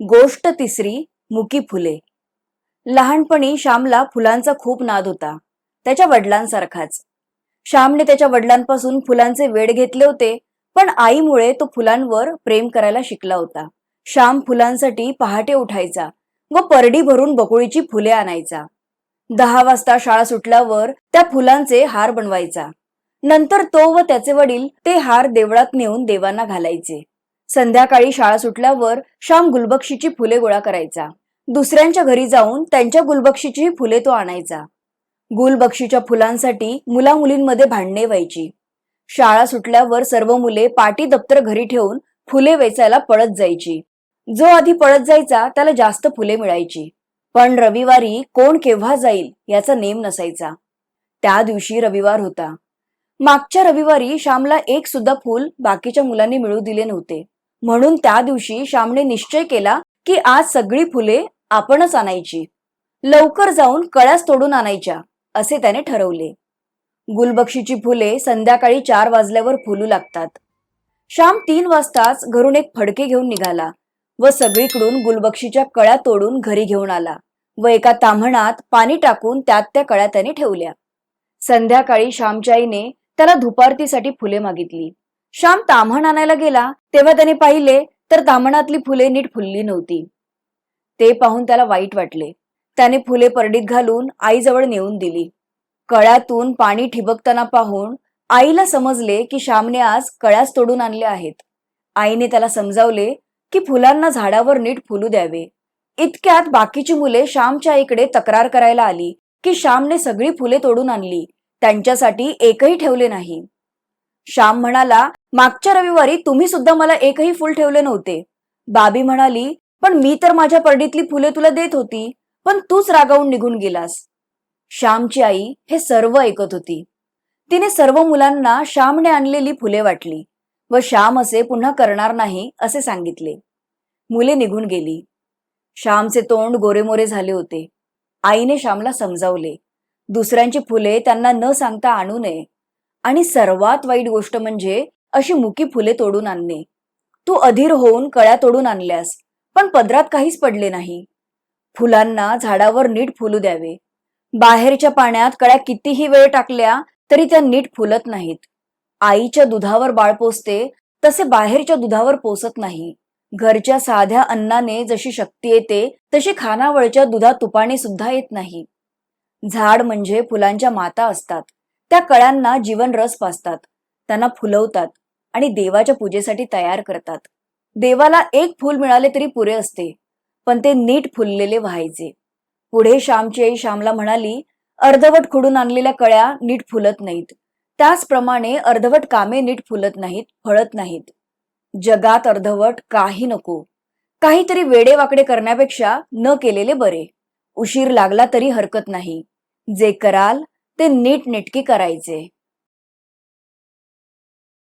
गोष्ट तिसरी मुकी फुले. लहानपणी श्यामला फुलांचा खूप नाद होता त्याच्या वडिलांसारखाच. श्यामने त्याच्या वडिलांपासून फुलांचे वेड घेतले होते पण आईमुळे तो फुलांवर प्रेम करायला शिकला होता. श्याम फुलांसाठी पहाटे उठायचा व परडी भरून बकुळीची फुले आणायचा. दहा वाजता शाळा सुटल्यावर त्या फुलांचे हार बनवायचा. नंतर तो व त्याचे वडील ते हार देवळात नेऊन देवांना घालायचे. संध्याकाळी शाळा सुटल्यावर श्याम गुलबक्षीची फुले गोळा करायचा. दुसऱ्यांच्या घरी जाऊन त्यांच्या गुलबक्षीची फुले तो आणायचा. गुलबक्षीच्या फुलांसाठी मुला मुलींमध्ये भांडणे व्हायची. शाळा सुटल्यावर सर्व मुले पाटी दप्तर घरी ठेवून फुले वेचायला पळत जायची. जो आधी पळत जायचा त्याला जास्त फुले मिळायची. पण रविवारी कोण केव्हा जाईल याचा नेम नसायचा. त्या दिवशी रविवार होता. मागच्या रविवारी श्यामला एक सुद्धा फूल बाकीच्या मुलांनी मिळू दिले नव्हते. म्हणून त्या दिवशी श्यामने निश्चय केला की आज सगळी फुले आपणच आणायची. लवकर जाऊन कळ्यास तोडून आणायच्या असे त्याने ठरवले. गुलबक्षीची फुले संध्याकाळी चार वाजल्यावर फुलू लागतात. श्याम तीन वाजताच घरून एक फडके घेऊन निघाला व सगळीकडून गुलबक्षीच्या कळ्या तोडून घरी घेऊन आला व एका ताम्हणात पाणी टाकून त्यात त्या कळ्या त्याने ठेवल्या. संध्याकाळी श्यामच्या आईने त्याला धुपारतीसाठी फुले मागितली. श्याम ताम्हण आणायला गेला. तेव्हा त्याने पाहिले तर ताम्हणातली फुले नीट फुलली नव्हती. ते पाहून त्याला वाईट वाटले. त्याने फुले परडीत घालून आईजवळ नेऊन दिली. कळ्यातून पाणी ठिबकताना पाहून आईला समजले की श्यामने आज कळ्याच तोडून आणल्या आहेत. आईने त्याला समजावले की फुलांना झाडावर नीट फुलू द्यावे. इतक्यात बाकीची मुले श्यामच्या इकडे तक्रार करायला आली की श्यामने सगळी फुले तोडून आणली. त्यांच्यासाठी एकही ठेवले नाही. श्याम म्हणाला मागच्या रविवारी तुम्ही सुद्धा मला एकही फुल ठेवले नव्हते. बाबी म्हणाली पण मी तर माझ्या परडीतली फुले तुला देत होती पण तूच रागावून निघून गेलास. श्यामची आई हे सर्व ऐकत होती. तिने सर्व मुलांना श्यामने आणलेली फुले वाटली व श्याम असे पुन्हा करणार नाही असे सांगितले. मुले निघून गेली. श्यामचे तोंड गोरेमोरे झाले होते. आईने श्यामला समजावले दुसऱ्यांची फुले त्यांना न सांगता आणू नये आणि सर्वात वाईट गोष्ट म्हणजे अशी मुकी फुले तोडून आणणे. तू अधीर होऊन कळ्या तोडून आणल्यास पण पदरात काहीच पडले नाही. फुलांना झाडावर नीट फुलू द्यावे. बाहेरच्या पाण्यात कळ्या कितीही वेळ टाकल्या तरी त्या नीट फुलत नाहीत. आईच्या दुधावर बाळ पोसते तसे बाहेरच्या दुधावर पोसत नाही. घरच्या साध्या अन्नाने जशी शक्ती येते तशी खानावळच्या दुधा तुपाने सुद्धा येत नाही. झाड म्हणजे फुलांच्या माता असतात. त्या कळ्यांना जीवन रस पाजतात त्यांना फुलवतात आणि देवाच्या पूजेसाठी तयार करतात. देवाला एक फूल मिळाले तरी पुरे असते पण ते नीट फुललेले व्हायचे. पुढे श्यामची आई श्यामला म्हणाली अर्धवट खुडून आणलेल्या कळ्या नीट फुलत नाहीत. त्याचप्रमाणे अर्धवट कामे नीट फुलत नाहीत फळत नाहीत. जगात अर्धवट काही नको. काहीतरी वेडेवाकडे करण्यापेक्षा न केलेले बरे. उशीर लागला तरी हरकत नाही. जे कराल ते नीट नेटके करायचे.